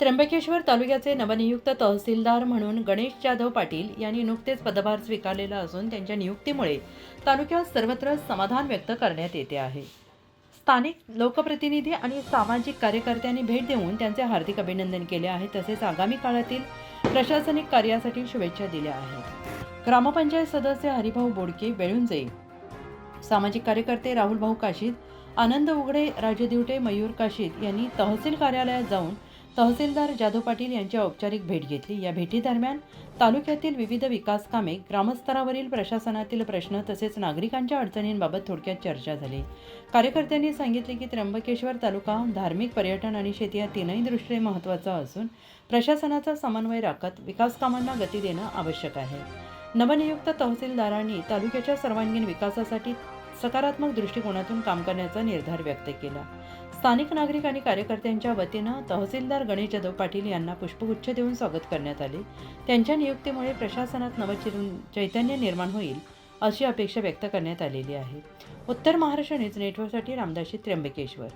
त्र्यंबकेश्वर तालुक्याचे नवनियुक्त तहसीलदार म्हणून गणेश जाधव पाटील यांनी नुकतेच पदभार स्वीकारलेला असून त्यांच्या नियुक्तीमुळे तालुक्यात सर्वत्र समाधान व्यक्त करण्यात येते आहे. स्थानिक लोकप्रतिनिधी आणि सामाजिक कार्यकर्त्यांनी भेट देऊन त्यांचे हार्दिक अभिनंदन केले आहे. तसेच आगामी काळातील प्रशासनिक कार्यासाठी शुभेच्छा दिल्या आहेत. ग्रामपंचायत सदस्य हरिभाऊ बोडके बेळुंजे सामाजिक कार्यकर्ते राहुल भाऊ काशीद आनंद उघडे राजू दिवटे मयूर काशीद यांनी तहसील कार्यालयात जाऊन तहसीलदार जाधव पाटील यांची औपचारिक भेट घेतली. या भेटीदरम्यान तालुक्यातील विविध विकास कामे ग्रामस्तरावरील प्रशासनातील प्रश्न तसेच नागरिकांच्या अडचणींबाबत थोडक्यात चर्चा झाली. कार्यकर्त्यांनी सांगितले की त्र्यंबकेश्वर तालुका धार्मिक पर्यटन आणि शेती या तीनही दृष्टीने महत्त्वाचा असून प्रशासनाचा समन्वय राखत विकास कामांना गती देणं आवश्यक आहे. नवनियुक्त तहसीलदारांनी तालुक्याच्या सर्वांगीण विकासासाठी सकारात्मक दृष्टिकोनातून काम करण्याचा निर्धार व्यक्त केला. स्थानिक नागरिक आणि कार्यकर्त्यांच्या वतीनं तहसीलदार गणेश जाधव पाटील यांना पुष्पगुच्छ देऊन स्वागत करण्यात आले. त्यांच्या नियुक्तीमुळे प्रशासनात नवचिरून चैतन्य निर्माण होईल अशी अपेक्षा व्यक्त करण्यात आलेली आहे. उत्तर महाराष्ट्र न्यूज नेटवर्कसाठी रामदाशी त्र्यंबकेश्वर.